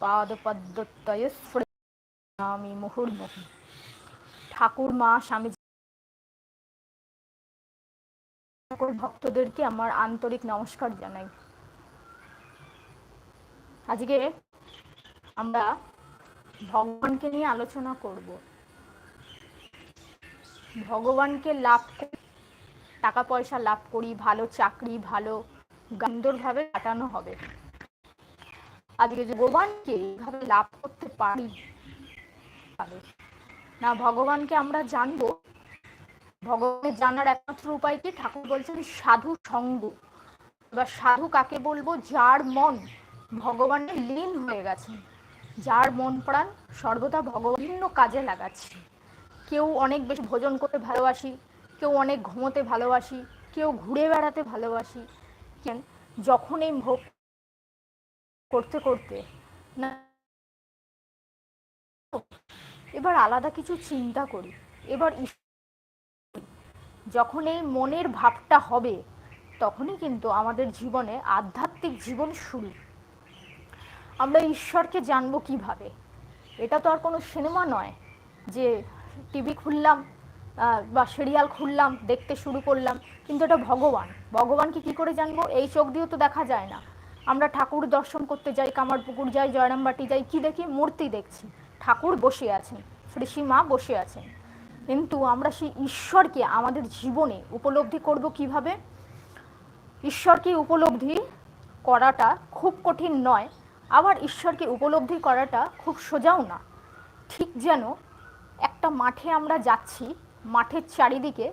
পাদপদ্মতয়ে স্মৃতি মুহুর্মুহু ঠাকুর মা স্বামী ভক্তদেরকে আমার আন্তরিক নমস্কার জানাই। আজকে আমরা ভগবানকে নিয়ে আলোচনা করব। ভগবানকে লাভ টাকা পয়সা লাভ করি, ভালো চাকরি, ভালো, সুন্দরভাবে কাটানো হবে। আজকে যে ভগবানকে এইভাবে লাভ করতে পারি না, ভগবানকে আমরা জানব। ভগবানের জানার একমাত্র উপায় কি? ঠাকুর বলছেন সাধু সঙ্গ। বা সাধু কাকে বলব? যার মন ভগবানের লীন হয়ে গেছে, যার মন প্রাণ সর্বদা ভগবান কাজে লাগাচ্ছে। কেউ অনেক বেশি ভোজন করতে ভালোবাসি, কেউ অনেক ঘুমোতে ভালোবাসি, কেউ ঘুরে বেড়াতে ভালোবাসি। যখন এই করতে করতে। এবার আলাদা কিছু চিন্তা করি। এবার যখন এই মনের ভাবটা হবে, তখনই কিন্তু আমাদের জীবনে আধ্যাত্মিক জীবন শুরু। আমরা ঈশ্বরকে জানব কীভাবে? এটা তো আর কোনো সিনেমা নয় যে টিভি খুললাম বা সিরিয়াল খুললাম, দেখতে শুরু করলাম। কিন্তু এটা ভগবান। ভগবানকে কি করে জানব? এই চোখ দিয়েও তো দেখা যায় না। আমরা ঠাকুর দর্শন করতে যাই, কামারপুকুর যাই, জয়রামবাটি যাই, কি দেখি? মূর্তি দেখছি। ঠাকুর বসে আছেন শ্রী মা বসে আছেন। কিন্তু আমরা সেই ঈশ্বরকে আমাদের জীবনে উপলব্ধি করব কীভাবে? ঈশ্বরকে উপলব্ধি করাটা খুব কঠিন নয়, আবার ঈশ্বরকে উপলব্ধি করাটা খুব সোজাও না। ঠিক যেন একটা মাঠে আমরা যাচ্ছি, মাঠের চারিদিকে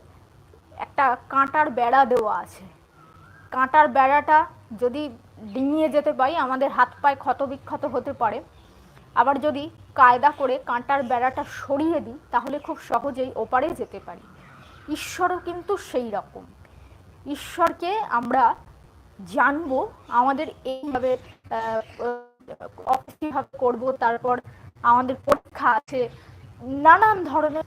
একটা কাঁটার বেড়া দেওয়া আছে। কাঁটার বেড়াটা যদি ডিঙিয়ে যেতে পারি, আমাদের হাত পায়ে ক্ষত বিক্ষত হতে পারে। আবার যদি কায়দা করে কাঁটার বেড়াটা সরিয়ে দিই, তাহলে খুব সহজেই ওপারে যেতে পারি। ঈশ্বরও কিন্তু সেই রকম। ঈশ্বরকে আমরা জানব, আমাদের এইভাবে কীভাবে করব, তারপর আমাদের পরীক্ষা আছে। নানান ধরনের,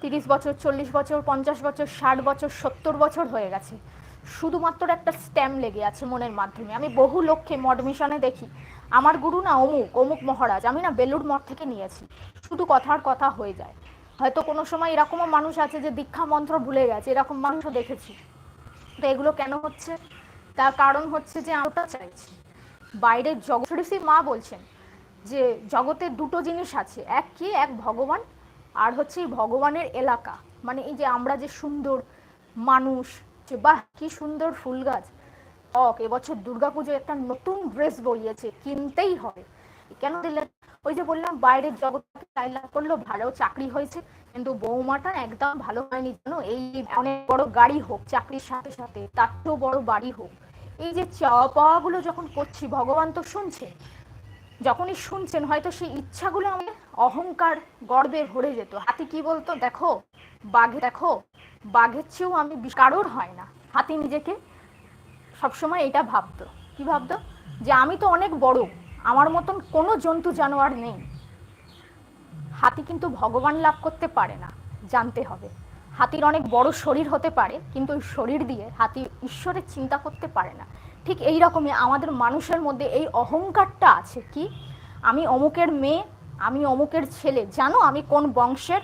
তিরিশ বছর, চল্লিশ বছর, পঞ্চাশ বছর, ষাট বছর, সত্তর বছর হয়ে গেছে। শুধুমাত্র একটা স্ট্যাম্প লেগে আছে মনের মাধ্যমে। আমি বহু লক্ষ্যে মড মিশনে দেখি। আমার গুরু না অমুক অমুক মহারাজ। আমি না বেলুর মঠ থেকে নিয়েছি। শুধু কথার কথা হয়ে যায়। হয়তো কোনো সময় এরকমও মানুষ আছে যে দীক্ষা মন্ত্র ভুলে গেছে। এরকম মানুষও দেখেছি। তো এগুলো কেন হচ্ছে? তার কারণ হচ্ছে যে আমরা চাইছি। বাইরের জগৎ মা বলছেন যে জগতে দুটো জিনিস আছে। এক কি? এক ভগবান, আর হচ্ছে ভগবানের এলাকা। মানে এই যে আমরা যে সুন্দর মানুষ বাহ, কি সুন্দর ফুল গাছ। অক এবছর দুর্গাপুজো একটা নতুন ড্রেস বইয়েছে কিনতেই হবে। কেন দিলেন? ওই যে বললাম, বাইরের জগৎকে করল ভালো চাকরি হয়েছে। কিন্তু বৌমাটা একদম ভালো হয়নি জানো? এই অনেক বড় গাড়ি হোক, চাকরির সাথে সাথে তার চেয়েও বড় বাড়ি হোক। এই যে চাওয়া পাওয়াগুলো যখন করছি, ভগবান তো শুনছে। যখনই শুনছেন, হয়তো সেই ইচ্ছাগুলো আমাদের অহংকার গর্বে ভরে যেত। হাতি কি বলতো? দেখো, বাঘে দেখো বাঘের চেয়েও আমি কারোর হয় না। হাতি নিজেকে সবসময় এটা ভাবতো। কি ভাবতো? যে আমি তো অনেক বড়, আমার মতন কোনো জন্তু জানোয়ার নেই। হাতি কিন্তু ভগবান লাভ করতে পারে না, জানতে হবে। হাতির অনেক বড় শরীর হতে পারে, কিন্তু ওই শরীর দিয়ে হাতি ঈশ্বরের চিন্তা করতে পারে না। ঠিক এই রকমই আমাদের মানুষের মধ্যে এই অহংকারটা আছে কি? আমি অমুকের মেয়ে, আমি অমুকের ছেলে, জানো আমি কোন বংশের?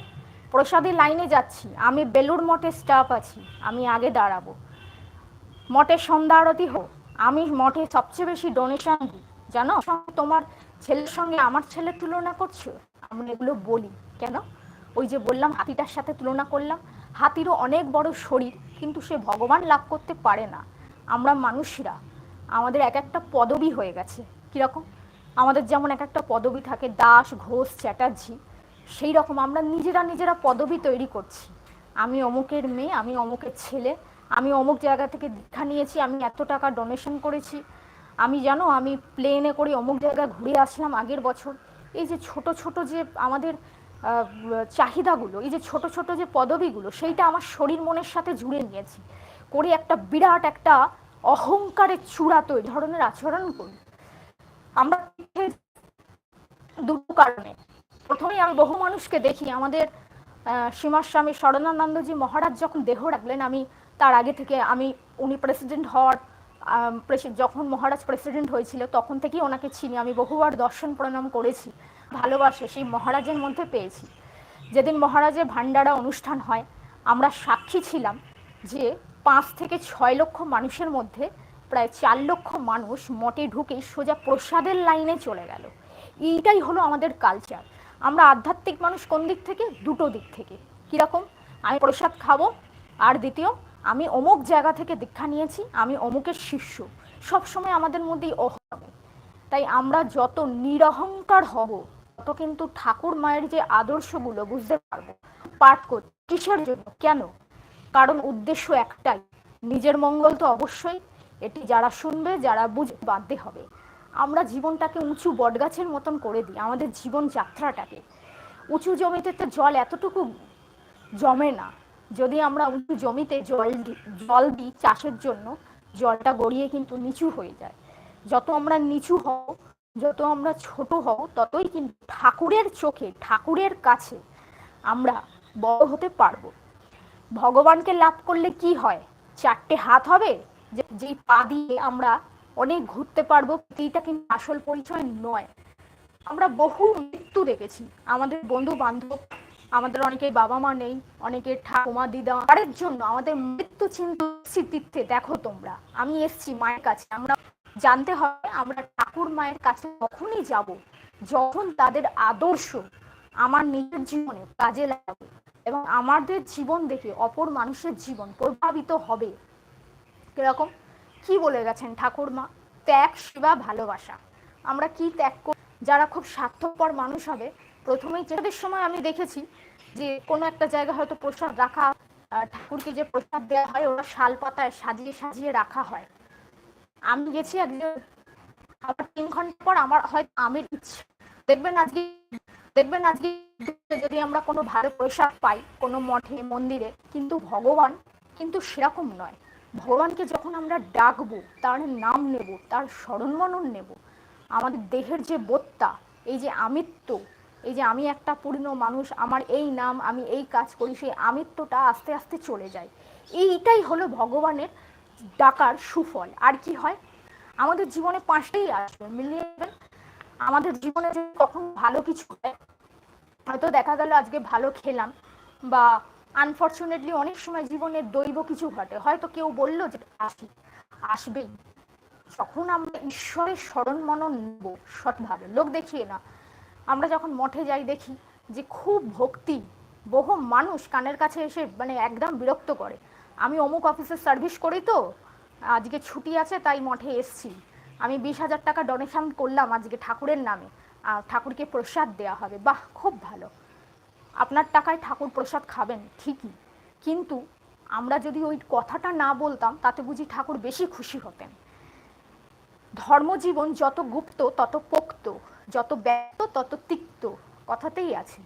প্রসাদের লাইনে যাচ্ছি। আমি বেলুর মঠে স্টাফ আছি। আমি আগে দাঁড়াবো। মঠে সন্ধ্যা আরতি হোক। আমি মঠে সবচেয়ে বেশি ডোনেশন দিই। জানো? তোমার ছেলের সঙ্গে আমার ছেলের তুলনা করছ? আমি এগুলো বলি। কেন? ওই যে বললাম, হাতিটার সাথে তুলনা করলাম। হাতিরও অনেক বড় শরীর, কিন্তু সে ভগবান লাভ করতে পারে না। আমরা মানুষরা, আমাদের এক একটা পদবি হয়ে গেছে। কীরকম? আমাদের যেমন এক একটা পদবি থাকে, দাস, ঘোষ, চ্যাটার্জি। সেই রকম আমরা নিজেরা নিজেরা পদবি তৈরি করছি। আমি অমুকের মেয়ে, আমি অমুকের ছেলে, আমি অমুক জায়গা থেকে দীক্ষা নিয়েছি, আমি এত টাকা ডোনেশন করেছি। আমি জানো, আমি প্লেনে করে অমুক জায়গায় ঘুরে আসলাম আগের বছর। এই যে ছোট ছোট যে আমাদের চাহিদাগুলো, এই যে ছোট ছোট যে পদবিগুলো, সেইটা আমার শরীর মনের সাথে জুড়ে নিয়েছি। করে একটা বিরাট একটা অহংকারের চূড়া তো ধরনের আচরণ করি। আমরা দুটো কারণে। প্রথমেই আমি বহু মানুষকে দেখি, আমাদের সীমার স্বামী শরণানন্দজি মহারাজ যখন দেহ রাখলেন, আমি তার আগে থেকে, আমি, উনি প্রেসিডেন্ট হওয়ার যখন মহারাজ প্রেসিডেন্ট হয়েছিল, তখন থেকেই ওনাকে চিনি। আমি বহুবার দর্শন প্রণাম করেছি, ভালোবাসে, সেই মহারাজের মধ্যে পেয়েছি। যেদিন মহারাজের ভান্ডারা অনুষ্ঠান হয়, আমরা সাক্ষী ছিলাম যে পাঁচ থেকে ছয় লক্ষ মানুষের মধ্যে প্রায় চার লক্ষ মানুষ মঠে ঢুকে সোজা প্রসাদের লাইনে চলে গেল। এইটাই হলো আমাদের কালচার আমরা আধ্যাত্মিক মানুষ কোন দিক থেকে? দুটো দিক থেকে। কীরকম? আমি প্রসাদ খাব, আর দ্বিতীয়, আমি অমুক জায়গা থেকে দীক্ষা নিয়েছি, আমি অমুকের শিষ্য। সবসময় আমাদের মধ্যেই অহম তাই আমরা যত নিরহংকার হব, তত কিন্তু ঠাকুর মায়ের যে আদর্শগুলো বুঝতে পারব। পাঠ করতে কিসের জন্য? কেন? কারণ উদ্দেশ্য একটাই। নিজের মঙ্গল তো অবশ্যই। এটি যারা শুনবে, যারা বুঝ বাধ্য হবে। আমরা জীবনটাকে উঁচু বটগাছের মতন করে দিই, আমাদের জীবন যাত্রাটাকে। উঁচু জমিতে তো জল এতটুকু জমে না, যদি আমরা উঁচু জমিতে জল জল দিই চাষের জন্য, জলটা গড়িয়ে কিন্তু নিচু হয়ে যায়। যত আমরা নিচু হব যত আমরা ছোট হব ততই কিন্তু ঠাকুরের চোখে, ঠাকুরের কাছে আমরা বড় হতে পারব। ভগবানকে লাভ করলে কি হয়? চারটে হাত হবে? যে- যেই পা দিয়ে আমরা অনেক ঘুরতে পারব এইটা কিন্তু আসল পরিচয় নয়। আমরা বহু মৃত্যু দেখেছি। আমাদের বন্ধু বান্ধব আমাদের অনেকের বাবা মা নেই, অনেকের ঠাকুমা, দিদা তাদের জন্য আমাদের মৃত্যু চিন্তা তীর্থে দেখো তোমরা। আমি এসছি মায়ের কাছে। আমরা জানতে হবে, আমরা ঠাকুর মায়ের কাছে কখনই যাব যখন তাদের আদর্শ আমার নিজের জীবনে কাজে লাগবে এবং আমাদের জীবন দেখে অপর মানুষের জীবন প্রভাবিত হবে। কীরকম? কি বলে গেছেন ঠাকুর মা ত্যাগ সেবা ভালোবাসা। আমরা কি ত্যাগ করি? যারা খুব স্বার্থপর মানুষ হবে, প্রথমেই যাদের সময় আমি দেখেছি যে কোনো একটা জায়গায় হয়তো প্রসাদ রাখা ঠাকুরকে যে প্রসাদ দেওয়া হয়, ওরা শাল পাতায় সাজিয়ে সাজিয়ে রাখা হয়। আমি গেছি একজন আবার তিন ঘণ্টা পর আমার হয়তো আমের ইচ্ছে। দেখবেন আজকে দেখবেন আজকে যদি আমরা কোনো ভালো প্রসাদ পাই কোনো মঠে, মন্দিরে, কিন্তু ভগবান কিন্তু সেরকম নয়। ভগবানকে যখন আমরা ডাকবো, তার নাম নেব, তার স্মরণমনন নেব, আমাদের দেহের যে বোধটা, এই যে আমিত্ব, এই যে আমি একটা পূর্ণ মানুষ, আমার এই নাম, আমি এই কাজ করি, সেই আমিত্বটা আস্তে আস্তে চলে যায়। এইটাই হলো ভগবানের ডাকার সুফল। আর কি হয়? আমাদের জীবনে পাঁচটাই আসবে, মিলিয়ে আমাদের জীবনে যদি কখন ভালো কিছু হয়, হয়তো দেখা গেল আজকে ভালো খেলাম বা আনফর্চুনেটলি অনেক সময় জীবনে দৈব কিছু ঘটে। হয়তো কেউ বলল যে আসি আসবেই যখন আমরা ঈশ্বরের স্মরণ মনন নেব, সৎভাবে। লোক দেখিয়ে না। আমরা যখন মঠে যাই, দেখি যে খুব ভক্তি। বহু মানুষ কানের কাছে এসে মানে একদম বিরক্ত করে। আমি অমুক অফিসে সার্ভিস করি তো, আজকে ছুটি আছে, তাই মঠে এসছি। আমি বিশ হাজার টাকা ডোনেশন করলাম আজকে ঠাকুরের নামে। ঠাকুরকে প্রসাদ দেওয়া হবে। বাহ, খুব ভালো। আপনার টাকায় ঠাকুর প্রসাদ খাবেন, ঠিকই। কিন্তু আমরা যদি ওই কথাটা না বলতাম, তাতে বুঝি ঠাকুর বেশি খুশি হতেন। ধর্মজীবন যত গুপ্ত, তত পোক্ত, যত ব্যক্ত, তত তিক্ত কথাতেই আছে।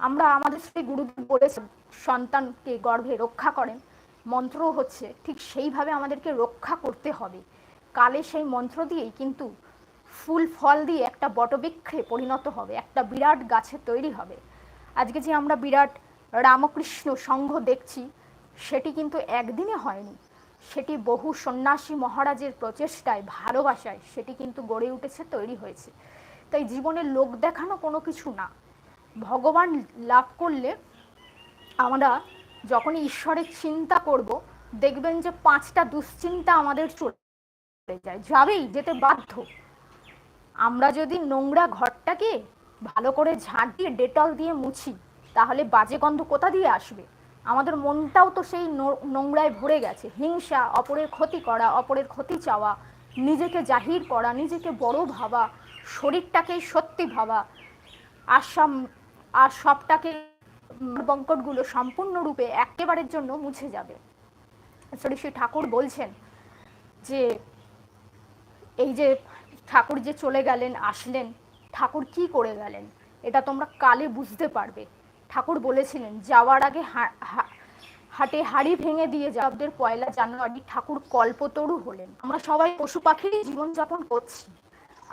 আমরা আমাদের সেই গুরুদেব বলেছে সন্তানকে গর্ভে রক্ষা করেন মন্ত্র হচ্ছে, ঠিক সেইভাবে আমাদেরকে রক্ষা করতে হবে। কালে সেই মন্ত্র দিয়েই কিন্তু ফুল ফল দিয়ে একটা বটবৃক্ষে পরিণত হবে, একটা বিরাট গাছে তৈরি হবে। আজকে যে আমরা বিরাট রামকৃষ্ণ সংঘ দেখছি, সেটি কিন্তু একদিনে হয়নি। সেটি বহু সন্ন্যাসী মহারাজের প্রচেষ্টায়, ভালোবাসায় সেটি কিন্তু গড়ে উঠেছে, তৈরি হয়েছে। তাই জীবনে লোক দেখানো কোনো কিছু না। ভগবান লাভ করলে আমরা যখনই ঈশ্বরের চিন্তা করব, দেখবেন যে পাঁচটা দুশ্চিন্তা আমাদের চলে যায়। যাবেই, যেতে বাধ্য। আমরা যদি নোংরা ঘরটাকে ভালো করে ঝাঁট দিয়ে ডেটল দিয়ে মুছি, তাহলে বাজে গন্ধ কোথা দিয়ে আসবে? আমাদের মনটাও তো সেই নোংরায় ভরে গেছে। হিংসা, অপরের ক্ষতি করা, অপরের ক্ষতি চাওয়া, নিজেকে জাহির করা, নিজেকে বড় ভাবা শরীরটাকেই সত্যি ভাবা আর সব আর সবটাকে বঙ্কটগুলো সম্পূর্ণরূপে একেবারের জন্য মুছে যাবে। শ্রী শ্রী ঠাকুর বলছেন যে, এই যে ঠাকুর যে চলে গেলেন, আসলেন ঠাকুর কি করে গেলেন? এটা তোমরা কালে বুঝতে পারবে। ঠাকুর বলেছিলেন, যাওয়ার আগে হাটে হাড়ি ভেঙে দিয়ে যাবদের পয়লা জানুয়ারি ঠাকুর কল্পতরু হলেন। আমরা সবাই পশু পাখির জীবনযাপন করছি।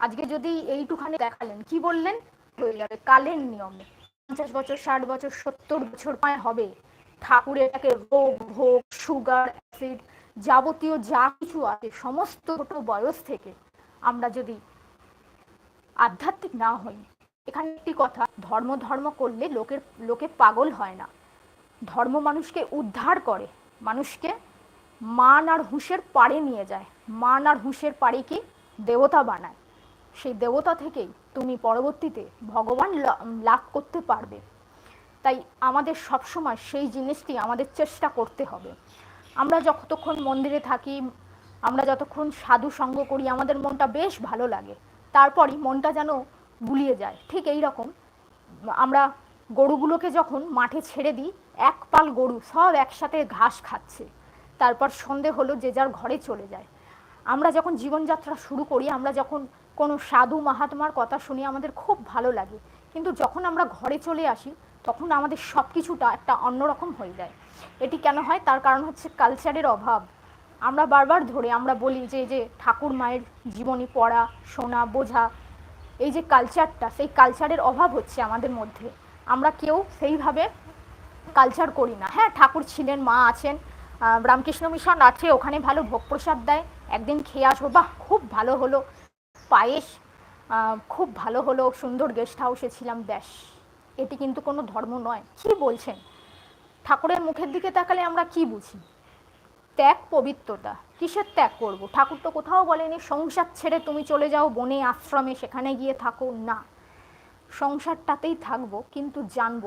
আজকে যদি এইটুখানি দেখালেন, কি বললেন? হয়ে যাবে কালের নিয়মে। পঞ্চাশ বছর, ষাট বছর, সত্তর বছর পায় হবে। ঠাকুর এটাকে রোগ, ভোগ, সুগার, অ্যাসিড যাবতীয় যা কিছু আছে, সমস্ত ছোট বয়স থেকে আমরা যদি আধ্যাত্মিক না হই। এখানে একটি কথা, ধর্ম ধর্ম করলে লোকের, লোকে পাগল হয় না। ধর্ম মানুষকে উদ্ধার করে, মানুষকে মান আর হুঁশের পাড়ে নিয়ে যায়। মান আর হুঁশের পাড়ে কি? দেবতা বানায়। সেই দেবতা থেকেই তুমি পরবর্তীতে ভগবান লাভ করতে পারবে। তাই আমাদের সবসময় সেই জিনিসটি আমাদের চেষ্টা করতে হবে। আমরা যতক্ষণ মন্দিরে থাকি, আমরা যতক্ষণ সাধু সঙ্গ করি, আমাদের মনটা বেশ ভালো লাগে। তারপরই মনটা যেন গুলিয়ে যায়। ঠিক এই রকম আমরা গরুগুলোকে যখন মাঠে ছেড়ে দিই, এক পাল গরু সব একসাথে ঘাস খাচ্ছে। তারপর সন্ধে হলো যে যার ঘরে চলে যায়। আমরা যখন জীবনযাত্রা শুরু করি, আমরা যখন কোনো সাধু মাহাত্মার কথা শুনি, আমাদের খুব ভালো লাগে। কিন্তু যখন আমরা ঘরে চলে আসি, তখন আমাদের সব কিছুটা একটা অন্যরকম হয়ে যায়। এটি কেন হয়? তার কারণ হচ্ছে কালচারের অভাব। আমরা বারবার ধরে, আমরা বলি যে যে ঠাকুর মায়ের জীবনী পড়া, শোনা, বোঝা, এই যে কালচারটা সেই কালচারের অভাব হচ্ছে আমাদের মধ্যে। আমরা কেউ সেইভাবে কালচার করি না। হ্যাঁ ঠাকুর ছিলেন, মা আছেন রামকৃষ্ণ মিশন আছে, ওখানে ভালো ভোগ প্রসাদ দেয়, একদিন খেয়ে আসব, বাহ, খুব ভালো হলো। পায়েস খুব ভালো হলো, সুন্দর গেস্ট হাউসে ছিলাম, ব্যাস। এটি কিন্তু কোনো ধর্ম নয়। কি বলছেন? ঠাকুরের মুখের দিকে তাকালে আমরা কি বুঝি? ত্যাগ পবিত্রতা, কিসের ত্যাগ করব? ঠাকুর তো কোথাও বলেনি, সংসার ছেড়ে তুমি চলে যাও, বনে, আশ্রমে, সেখানে গিয়ে থাকো। না, সংসারটাতেই থাকব, কিন্তু জানব,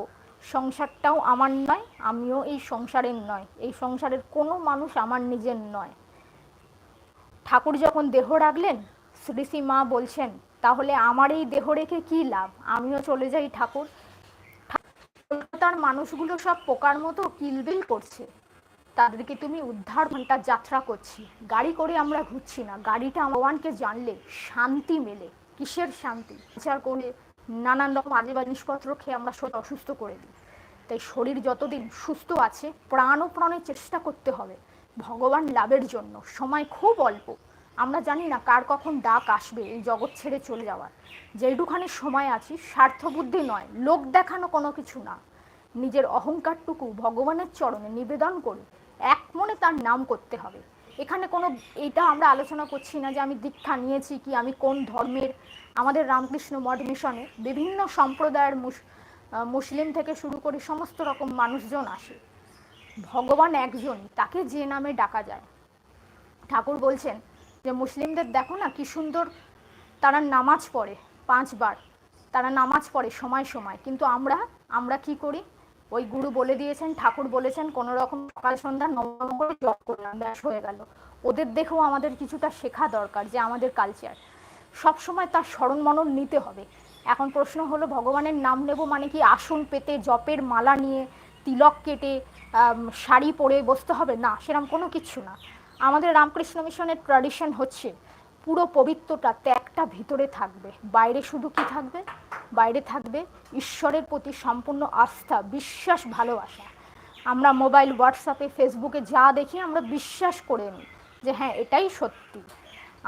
সংসারটাও আমার নয়, আমিও এই সংসারের নয়। এই সংসারের কোনো মানুষ আমার নিজের নয়। ঠাকুর যখন দেহ রাখলেন শ্রী মা বলছেন, তাহলে আমার এই দেহ রেখে কি লাভ? আমিও চলে যাই ঠাকুর। কলকাতার মানুষগুলো সব পোকার মতো কিলবিল করছে। তাদেরকে তুমি উদ্ধার ঘণ্টা যাত্রা করছি। গাড়ি করে আমরা ঘুরছি না। গাড়িটা ভগবানকে জানলে শান্তি মেলে। কিসের শান্তি? বিচার করে নানান রকম আজে জিনিসপত্র খেয়ে আমরা শরীর অসুস্থ করে দিই। তাই শরীর যতদিন সুস্থ আছে প্রাণ প্রাণে চেষ্টা করতে হবে। ভগবান লাভের জন্য। সময় খুব অল্প। আমরা জানি না কার কখন ডাক আসবে এই জগৎ ছেড়ে চলে যাওয়ার। যেইটুখানি সময় আছি, স্বার্থবুদ্ধি নয়। লোক দেখানো কোনো কিছু না। নিজের অহংকারটুকু ভগবানের চরণে নিবেদন করে এক মনে তার নাম করতে হবে। এখানে কোনো এইটা আমরা আলোচনা করছি না যে আমি দীক্ষা নিয়েছি কি, আমি কোন ধর্মের, আমাদের রামকৃষ্ণ মঠ মিশনে বিভিন্ন সম্প্রদায়ের মুস- মুসলিম থেকে শুরু করে সমস্ত রকম মানুষজন আসে। ভগবান একজনই, তাকে যে নামে ডাকা যায়। ঠাকুর বলছেন যে, মুসলিমদের দেখো না কি সুন্দর, তারা নামাজ পড়ে পাঁচবার। তারা নামাজ পড়ে সময় সময়। কিন্তু আমরা আমরা কি করি? ওই গুরু বলে দিয়েছেন, ঠাকুর বলেছেন কোনো রকম সকাল সন্ধ্যা নম করে জপ করলাম ব্যাস হয়ে গেল। ওদের দেখেও আমাদের কিছুটা শেখা দরকার যে আমাদের কালচার সবসময় তার স্মরণ মনন নিতে হবে। এখন প্রশ্ন হলো, ভগবানের নাম নেব মানে কি আসন পেতে, জপের মালা নিয়ে তিলক কেটে শাড়ি পরে বসতে হবে? না সেরকম কোনো কিছু না। আমাদের রামকৃষ্ণ মিশনের ট্র্যাডিশন হচ্ছে, পুরো পবিত্রটা ত্যাগটা ভিতরে থাকবে। বাইরে শুধু কি থাকবে? বাইরে থাকবে। ঈশ্বরের প্রতি সম্পূর্ণ আস্থা, বিশ্বাস, ভালোবাসা। আমরা মোবাইল, হোয়াটসঅ্যাপে, ফেসবুকে যা দেখি আমরা বিশ্বাস করে নিই যে হ্যাঁ এটাই সত্যি।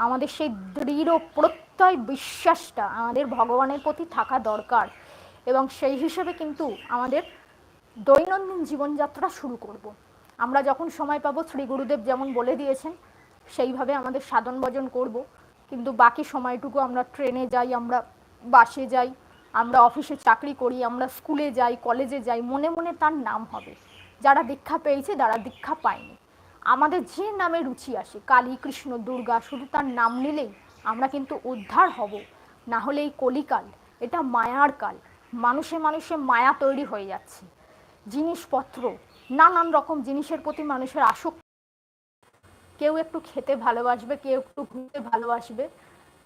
আমাদের সেই দৃঢ় প্রত্যয় বিশ্বাসটা আমাদের ভগবানের প্রতি থাকা দরকার এবং সেই হিসেবে কিন্তু আমাদের দৈনন্দিন জীবনযাত্রা শুরু করব। আমরা যখন সময় পাবো, শ্রী গুরুদেব যেমন বলে দিয়েছেন, সেইভাবে আমাদের সাধন ভজন করব। কিন্তু বাকি সময়টুকু আমরা ট্রেনে যাই, আমরা বাসে যাই আমরা অফিসে চাকরি করি, আমরা স্কুলে যাই, কলেজে যাই, মনে মনে তার নাম হবে। যারা দীক্ষা পেয়েছে যারা দীক্ষা পায়নি। আমাদের যে নামে রুচি আসে, কালী, কৃষ্ণ, দুর্গা, শুধু তার নাম নিলেই আমরা কিন্তু উদ্ধার হব। না হলে এই কলিকাল, এটা মায়ার কাল। মানুষে মানুষে মায়া তৈরি হয়ে যাচ্ছে। জিনিসপত্র, নানান রকম জিনিসের প্রতি মানুষের আসক্তি। কেউ একটু খেতে ভালোবাসবে, কেউ একটু ঘুরতে ভালোবাসবে।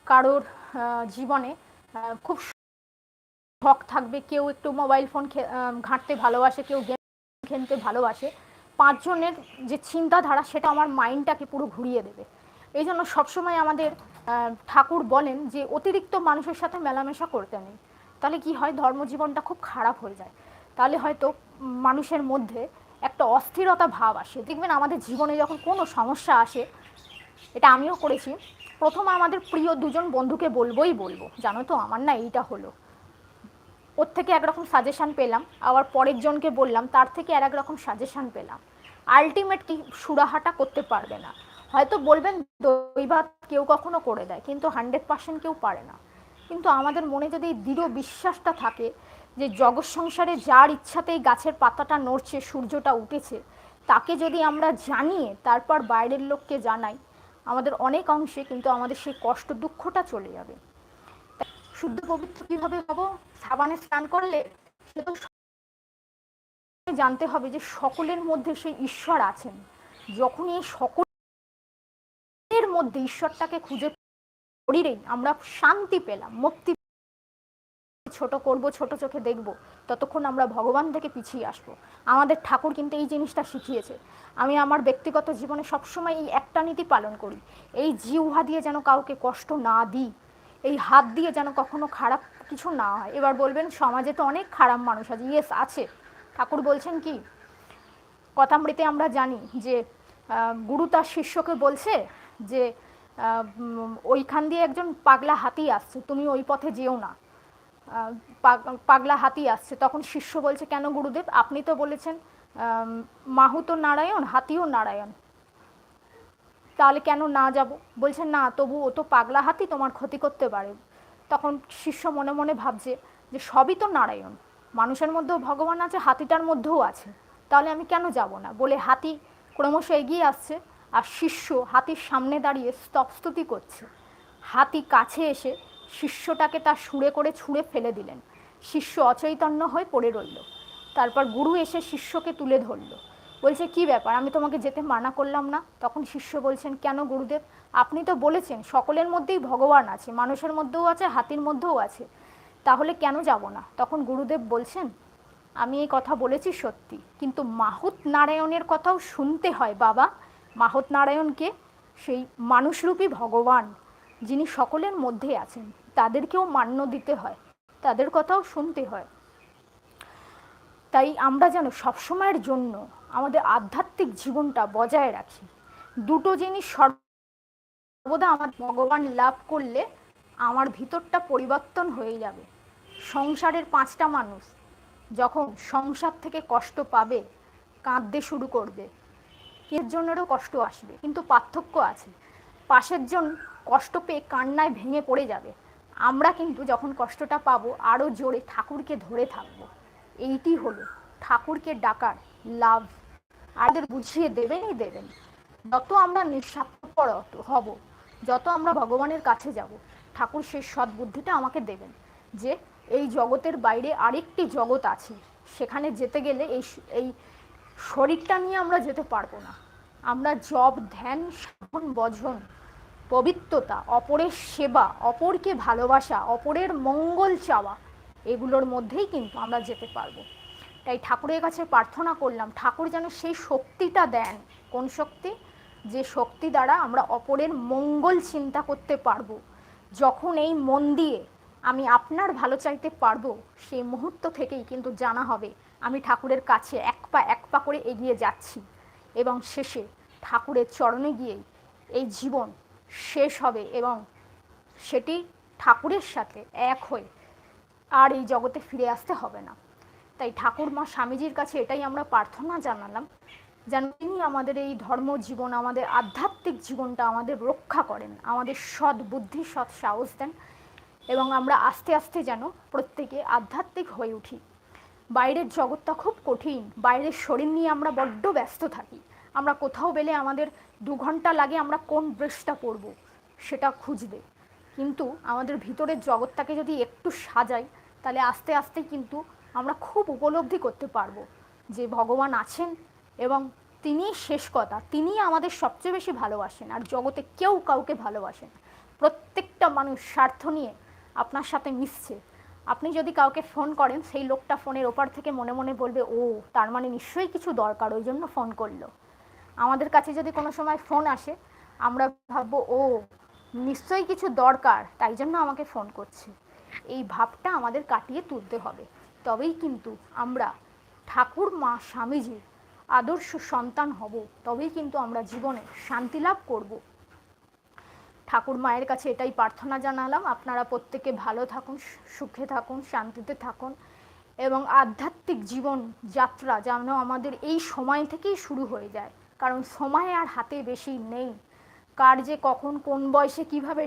কারোর জীবনে খুব শখ থাকবে, কেউ একটু মোবাইল ফোন ঘাঁটতে ভালোবাসে, কেউ গেম খেলতে ভালোবাসে। পাঁচজনের যে চিন্তাধারা, সেটা আমার মাইন্ডটাকে পুরো ঘুরিয়ে দেবে। এই জন্য সবসময় আমাদের ঠাকুর বলেন যে, অতিরিক্ত মানুষের সাথে মেলামেশা করতে নেই। তাহলে কি হয়? ধর্মজীবনটা খুব খারাপ হয়ে যায়। তাহলে হয়তো মানুষের মধ্যে একটা অস্থিরতা ভাব আসে। দেখবেন আমাদের জীবনে যখন কোনো সমস্যা আসে, এটা আমিও করেছি। প্রথম আমাদের প্রিয় দুজন বন্ধুকে বলবোই বলব, জানো তো, আমার না এইটা হলো। ওর থেকে একরকম সাজেশন পেলাম, আবার পরের জনকে বললাম, তার থেকে আর এক রকম সাজেশন পেলাম। আলটিমেট কি? সুরাহাটা করতে পারবে না। হয়তো বলবেন দই ভাত কেউ কখনো করে দেয়। কিন্তু হান্ড্রেড পার্সেন্ট কেউ পারে না। কিন্তু আমাদের মনে যদি এই দৃঢ় বিশ্বাসটা থাকে যে জগৎ সংসারে যার ইচ্ছাতেই গাছের পাতাটা নড়ছে, সূর্যটা উঠেছে, তাকে যদি আমরা জানিয়ে তারপর বাইরের লোককে জানাই, আমাদের অনেক অংশে কিন্তু আমাদের সেই কষ্ট দুঃখটা চলে যাবে। শুদ্ধ পবিত্র কীভাবে হব? সাবানে স্নান করলে সে তো জানতে হবে যে সকলের মধ্যে সেই ঈশ্বর আছেন। যখন এই সকলের মধ্যে ঈশ্বরটাকে খুঁজে শরীরেই আমরা শান্তি পেলাম, মুক্তি ছোট করব, ছোট চোখে দেখব, ততক্ষণ আমরা ভগবান থেকে পিছিয়ে আসব। আমাদের ঠাকুর কিন্তু এই জিনিসটা শিখিয়েছে। আমি আমার ব্যক্তিগত জীবনে সবসময় এই একটা নীতি পালন করি। এই জিহ্বা দিয়ে যেন কাউকে কষ্ট না দিই। এই হাত দিয়ে যেন কখনো খারাপ কিছু না হয়। এবার বলবেন, সমাজে তো অনেক খারাপ মানুষ আছে। ইয়েস আছে। ঠাকুর বলছেন কি? কথামৃতে আমরা জানি যে গুরু তার শিষ্যকে বলছে যে ওইখান দিয়ে একজন পাগলা হাতি আসছে। তুমি ওই পথে যেও না। পাগলা হাতি আসছে। তখন শিষ্য বলছে, কেন গুরুদেব? আপনি তো বলেছেন মাহুত নারায়ণ, হাতিও নারায়ণ। তাহলে কেন না যাব? বলছে, না, তবু ও তো পাগলা হাতি, তোমার ক্ষতি করতে পারে। তখন শিষ্য মনে মনে ভাবছে যে সবই তো নারায়ণ। মানুষের মধ্যেও ভগবান আছে, হাতিটার মধ্যেও আছে। তাহলে আমি কেন যাব না? বলে হাতি ক্রমশ এগিয়ে আসছে আর শিষ্য হাতির সামনে দাঁড়িয়ে স্তবস্তুতি করছে। হাতি কাছে এসে শিষ্যটাকে তার সুরে করে ছুঁড়ে ফেলে দিলেন। শিষ্য অচৈতন্য হয়ে পড়ে রইল। তারপর গুরু এসে শিষ্যকে তুলে ধরল। বলছে, কি ব্যাপার? আমি তোমাকে যেতে মানা করলাম না। তখন শিষ্য বলছেন, কেন গুরুদেব? আপনি তো বলেছেন, সকলের মধ্যেই ভগবান আছে, মানুষের মধ্যেও আছে, হাতির মধ্যেও আছে। তাহলে কেন যাব না? তখন গুরুদেব বলছেন, আমি এই কথা বলেছি সত্যি, কিন্তু মাহুত নারায়ণের কথাও শুনতে হয়, বাবা। মাহুত নারায়ণকে সেই মানুষরূপী ভগবান, যিনি সকলের মধ্যে আছেন, তাদেরকেও মান্য দিতে হয়, তাদের কথাও শুনতে হয়। তাই আমরা যেন সবসময়ের জন্য আমাদের আধ্যাত্মিক জীবনটা বজায় রাখি। দুটো জিনিস সর্বদা আমার ভগবান লাভ করলে আমার ভিতরটা পরিবর্তন হয়ে যাবে। সংসারের পাঁচটা মানুষ যখন সংসার থেকে কষ্ট পাবে, কাঁদতে শুরু করবে, এর জন্যেরও কষ্ট আসবে, কিন্তু পার্থক্য আছে। পাশের জন কষ্ট পেয়ে কান্নায় ভেঙে পড়ে যাবে। আমরা কিন্তু যখন কষ্টটা পাবো আরও জোরে ঠাকুরকে ধরে থাকব। এইটি হলো ঠাকুরকে ডাকার লাভ। আমাদের বুঝিয়ে দেবেনই দেবেন। যত আমরা নিঃস্বার্থপর হব, যত আমরা ভগবানের কাছে যাব, ঠাকুর সেই সদ্বুদ্ধিটা আমাকে দেবেন যে এই জগতের বাইরে আরেকটি জগৎ আছে। সেখানে যেতে গেলে এই এই শরীরটা নিয়ে আমরা যেতে পারব না। আমরা জব ধ্যান সাধন বজন, পবিত্রতা, অপরের সেবা, অপরকে ভালোবাসা, অপরের মঙ্গল চাওয়া এগুলোর মধ্যেই কিন্তু আমরা যেতে পারব। তাই ঠাকুরের কাছে প্রার্থনা করলাম, ঠাকুর যেন সেই শক্তিটা দেন। কোন শক্তি? যে শক্তি দ্বারা আমরা অপরের মঙ্গল চিন্তা করতে পারব। যখন এই মন দিয়ে আমি আপনার ভালো চাইতে পারব, সেই মুহূর্ত থেকেই কিন্তু জানা হবে, আমি ঠাকুরের কাছে এক পা এক পা করে এগিয়ে যাচ্ছি। এবং শেষে ঠাকুরের চরণে গিয়েই এই জীবন শেষ হবে এবং সেটি ঠাকুরের সাথে এক হয়ে আর এই জগতে ফিরে আসতে হবে না। তাই ঠাকুর মা স্বামীজির কাছে এটাই আমরা প্রার্থনা জানালাম, যেন তিনি আমাদের এই ধর্ম জীবন আমাদের আধ্যাত্মিক জীবনটা আমাদের রক্ষা করেন, আমাদের সৎ বুদ্ধি, সৎ সাহস দেন এবং আমরা আস্তে আস্তে যেন প্রত্যেকে আধ্যাত্মিক হয়ে উঠি। বাইরের জগৎটা খুব কঠিন, বাইরের শরীর নিয়ে আমরা বড্ড ব্যস্ত থাকি। আমরা কোথাও পেলে আমাদের দু ঘণ্টা লাগে আমরা কোন ব্রেশটা পরব, সেটা খুঁজবে কিন্তু আমাদের ভিতরের জগৎটাকে যদি একটু সাজাই তাহলে আস্তে আস্তে কিন্তু আমরা খুব উপলব্ধি করতে পারব যে ভগবান আছেন এবং তিনি শেষ কথা, তিনি আমাদের সবচেয়ে বেশি ভালোবাসেন আর জগতে কেউ কাউকে ভালোবাসেন। প্রত্যেকটা মানুষ স্বার্থ নিয়ে আপনার সাথে মিশছে। আপনি যদি কাউকে ফোন করেন, সেই লোকটা ফোনের ওপার থেকে মনে মনে বলবে, ও, তার মানে নিশ্চয়ই কিছু দরকার, ওই জন্য ফোন করল। আমাদের কাছে যদি কোনো সময় ফোন আসে, আমরা ভাববো, ও, নিশ্চয়ই কিছু দরকার, তাই জন্য আমাকে ফোন করছে। এই ভাবটা আমাদের কাটিয়ে তুলতে হবে। তবেই কিন্তু আমরা ঠাকুর মা স্বামীজির আদর্শ সন্তান হব। তবেই কিন্তু আমরা জীবনে শান্তি লাভ করব। ঠাকুর মায়ের কাছে এটাই প্রার্থনা জানালাম। আপনারা প্রত্যেকে ভালো থাকুন, সুখে থাকুন, শান্তিতে থাকুন এবং আধ্যাত্মিক জীবন যাত্রা যেন আমাদের এই সময় থেকেই শুরু হয়ে যায়। কারণ সময় আর হাতে বেশি নেই। কার যে কখন, কোন বয়সে কীভাবে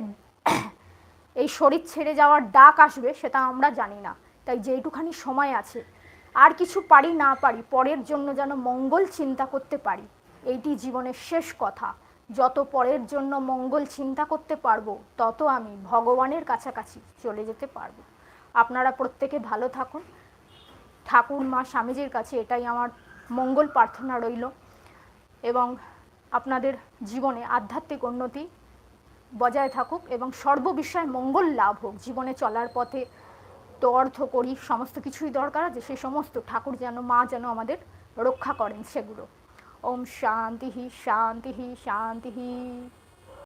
এই শরীর ছেড়ে যাওয়ার ডাক আসবে সেটা আমরা জানি না। তাই যেইটুখানি সময় আছে, আর কিছু পারি না পারি, পরের জন্য যেন মঙ্গল চিন্তা করতে পারি এইটি জীবনের শেষ কথা। যত পরের জন্য মঙ্গল চিন্তা করতে পারব, তত আমি ভগবানের কাছাকাছি চলে যেতে পারব। আপনারা প্রত্যেকে ভালো থাকুন। ঠাকুর, মা, স্বামীজির কাছে এটাই আমার মঙ্গল প্রার্থনা রইল। এবং আপনাদের জীবনে আধ্যাত্মিক উন্নতি বজায় থাকুক এবং সর্ববিষয়ে মঙ্গল লাভ হোক। জীবনে চলার পথে তো অর্থ করি, সমস্ত কিছুই দরকার আছে সেই সমস্ত ঠাকুর যেন, মা যেন আমাদের রক্ষা করেন সেগুলো। ওম শান্তি শান্তি শান্তি।